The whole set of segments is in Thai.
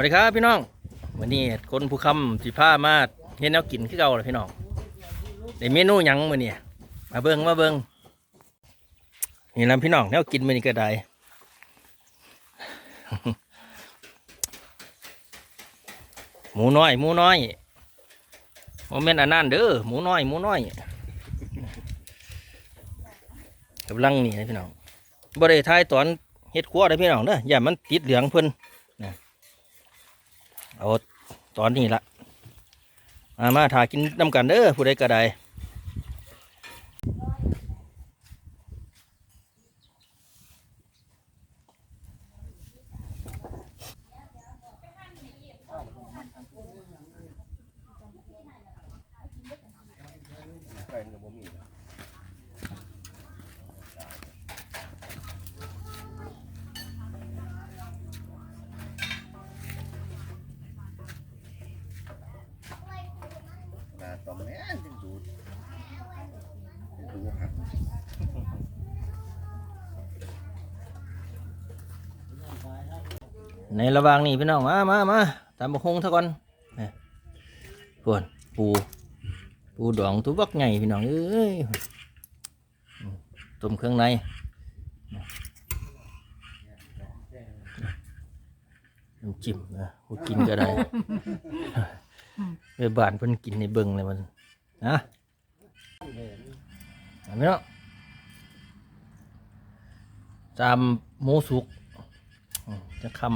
วัสดีครับพี่น้องวันนี้คนผู้คำสิผ้ามาเห็นแนวกินคือเก่าเลยพี่น้องในเมนูยังมื้อนี้มาเบิ่งมาเบิ่งนี่นะพี่น้องแนวกินมือนี้ก็ได้หมูน้อย หมูน้อยโมเมนต์อันนั้นเด้อหมูน้อยหมูน้อยกำลังนี่นะพี่น้องบ่ได้ทายตอนเฮ็ดครัวได้พี่น้องเด้ออย่ามันติดเหลืองเพิ่น เอาตอนนี้ละมามาถ่ากินน้ำกันเด้อผู้ใดก็ได้ นาตอมแม่จึงดูดูครับ ในระหว่างนี้พี่น้องมามามาตามบกฮงเท่าก่อนนี่ปวนปู ปูดองทุบักไงพี่น้องเอ้ยอืมต้มเครื่องในน้ำจิ้มนะผู้กินก็ได้ไปบ้านเพิ่นกินในเบิ่งเลยมันนะเอาพี่น้องจามหมูสุกอืม จะคำ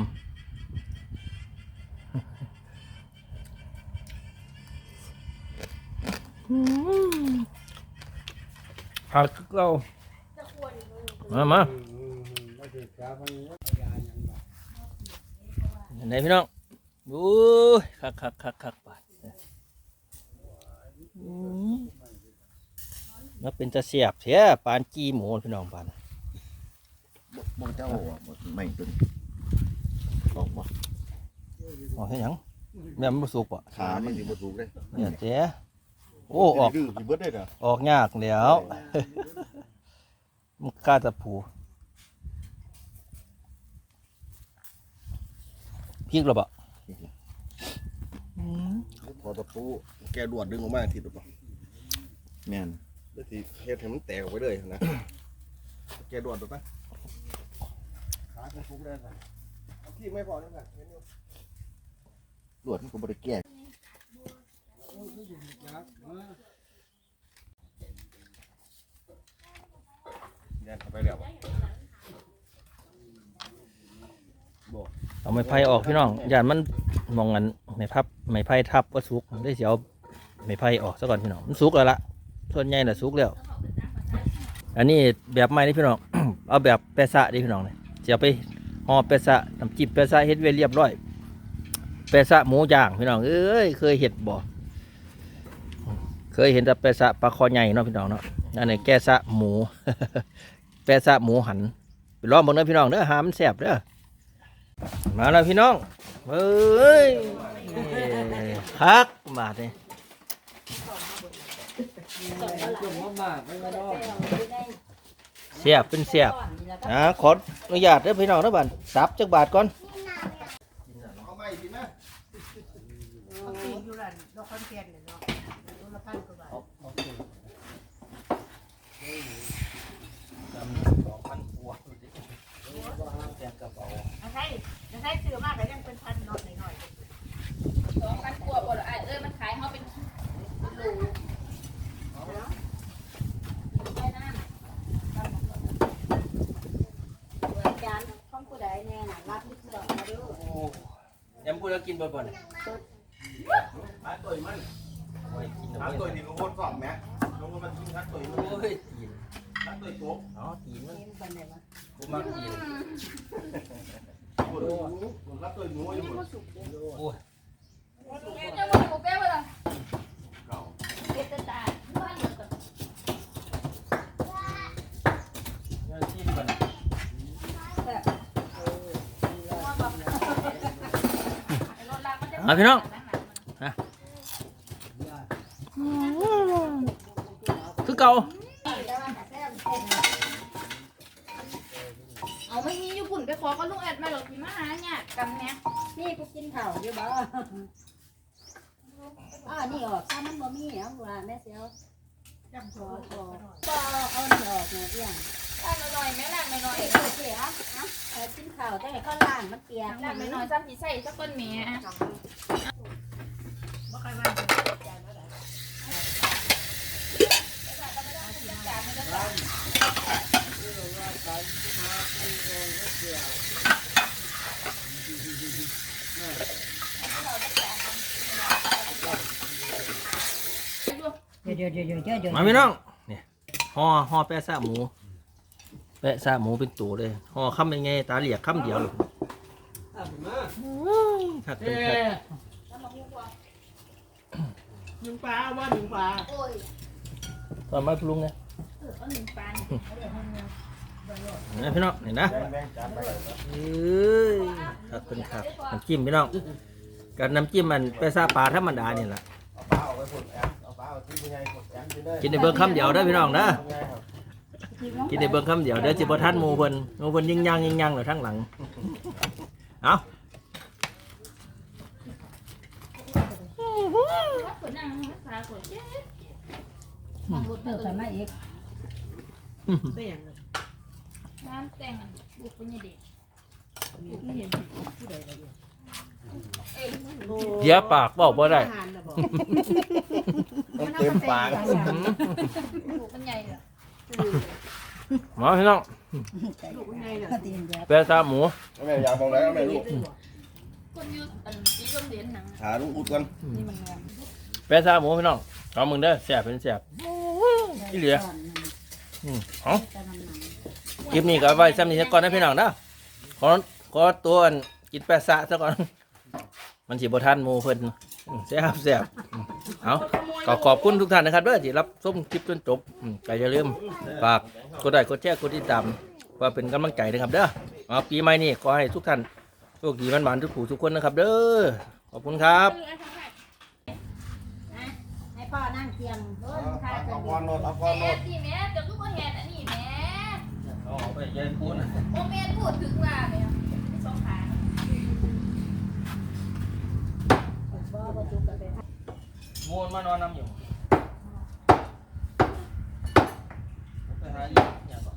ผักเรามามาไหนพี่น้องโอ้ยคักคักคักคักบาดอืมมาเป็นตะเสียบเสียปานจีหมูพี่น้องปานบ่เจ้าไม่ตัว ออกบ่ออกให้หยังแม่นบ่สุกบ่ขามันสิบ่ถูกเลยเนี่ยเจ๊โอ้ออกดื้อสิเบิดได้เด้อออกยากแล้วมันกล้าตะผูพริกหรอบ่อืมพอตะปูแกดวดดึงออกมาทีตัวบ่แม่นแล้วสิเฮ็ดให้มันแตกออกไปเลยนะแกดวดตัวปะขาจะทุกได้ค่ะเอา ที่ไม่พอนี่ค่ะดวดมันก็บ่ได้แก้ยันเข้าไปแล้วบ่เอาไม้ไผ่ออกพี่น้องอย่ามันมองกันไม้พับไม้ไผ่ทับก็สุกได้เสียวไม้ไผ่ออกซะก่อนพี่น้องมันสุกแล้วละส่วนใหญ่น่ะสุกแล้ว อันนี้แบบใหม่นี่พี่น้อง เอาแบบแปะซะดิพี่น้องเนี่ยจะเอาไป หอแปะซะน้ำจิ้มแปะซะเฮ็ดไว้เรียบร้อยแปะซะหมูย่างพี่น้องเอ้ยเคยเห็ดบ่เคยเห็นแต่แปะซะปลาคอใหญ่เนาะพี่น้องเนาะอันนี้แกซะหมูแปะซะหมูหันไปลองเบิ่งเด้อพี่น้องเด้อหามันแซ่บเด้อมาแล้วพี่น้องเอ้ยคักบาดนี่ เสียบเป็นเสียบอ่าขออนุญาตเด้อพี่น้องเด้อบัดสับจักบาทก่อนเอาไม่ดีนะปกติอยู่ร้านดอกคอนแกน ยำพูดแล้วกินบ่บ่เนี่ยหาตัวมันโอ้ยกินหาตัวนี่ลุงพลสอบแม่ลุงพลมันกินหาตัวมันโอ้ยกินหาตัวโป๊กเนาะกินมันเห็นคนไหนวะกูมากินโอ้โหผมรับตัวหนูอยู่หมดโอ้ย แกจะมาหมูเป๊ะบ่ล่ะ เก่า เก็บแต่ตาบ้านเดียวกัน เนี่ยจิ้มมัน ว่าแบบไอ้รถลากมันจะ เอาพี่น้องคือเก่าเอาไม่มีญี่ปุ่นไปขอก็ลุงแอดมาหรอกพี่มาหาเนี่ยกำเนี่ยนี่กูกินข้าวอยู่บ่อ้านี่ออกถ้ามันบ่มีเอาว่าแม่เสียวจำตัวบ่บ่เอานี่ออกเนี่ยเอี้ยงล้างหน่อยๆแม่ล้างหน่อยเอ้ยเอ้ยเอ้ยอะอะเออกินข้าวแต่ให้เขาล้างมันเปียกๆล้างหน่อยๆซ้ำสิใส่สักก้นแม่บ่ค่อยว่า เดี๋ยวเดี๋ยวเดี๋ยวเดี๋ยวเดี๋ยวมาพี่น้องนี่ห่อห่อแปะซะหมู แปะซะหมูเป็นตัวเลยห่อคำเป็นไงตาเหลียกคำเดียวเลยขัดเป็นขัดหนึ่งปลาว่าหนึ่งปลาโอ้ยตอนมาปรุงไงเออเอาหนึ่งปานนี่พี่น้องเห็นนะแบ่งจานไปเลยเอ้ยขัดเป็นขัดน้ำจิ้มพี่น้องกับน้ำจิ้มมันแปะซะปลาธรรมดานี่แหละเอาปลาเอาไปพุ่นแอมเอาปลาเอาที่ยังไงแอมกินได้ กินในเบิ้งคำเดียวเด้อพี่น้องนะยังไงครับกินในเบิ้งคำเดียวเด้อจิบทันหมูเพิ่นหมูเพิ่นยิ่งย่างยิ่งย่างเลยทั้งหลังเอาว่าคนนั่งรักษาคนเจ๊มาบุดเติมใส่มาอีกได้อย่างนั้นน้ำแต่งอันบุกเป็นยังเด็กไม่เห็นผู้ใดเลยเอ้ยเดี๋ยวปากบอกบ่ได้อาหารนะบอก มันเต็มปากบุกมันใหญ่เหรอมาพี่น้องลูกไงน่ะตีนเดียวแปะซะหมูแม่อยากมองแล้วแม่ลูกคนอยืดอันสีส้มเหรียญหนังหาลูกอุดกันนี่มันงามแปะซะหมูพี่น้องเอามึงเด้อแซ่บเป็นแซ่บที่เหลืออืมเอาจะนำหนังคลิปนี้ก็เอาไว้ซ้ำนี้ซะก่อนนะพี่น้องนะขอขอตัวอันกินแปะซะซะก่อน มันสิบ่ทันหมูเพิ่นอืม แซ่บแซ่บอืมเอาก็ขอบคุณทุกท่านนะครับเด้อที่รับชมคลิปจนจบอืมก็อย่าลืมฝากกดไลค์กดแชร์กดติดตามเพื่อเป็นกำลังใจนะครับเด้อเอาปีใหม่นี้ขอให้ทุกท่านโชคดีมันหวานทุกผู้ทุกคนนะครับ เด้อขอบคุณครับ ให้พ่อนั่งเตียงเพิ่นพาเอากันก้อนโนดเอาก้อนโนแม่ดที่แม่จะลูกก็เห็นอันนี้แม่เอาไปเย็นพูนโอแม่พูดถึงว่าแม่สองขา บ่บ่จุกกันไป มูนมานอนน้ำอยู่ไปหาอีกอย่างก่อน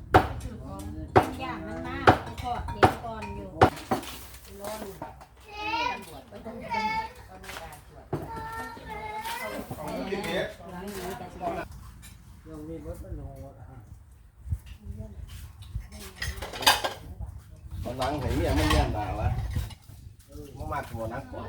ย่างมันมากพ่อเด็กก่อนอยู่ร้อนเอากินเด็ดหลังนี้จะสิตอนหลังเห็นเมียมันแย่งด่าละมันมากกว่านักกว่า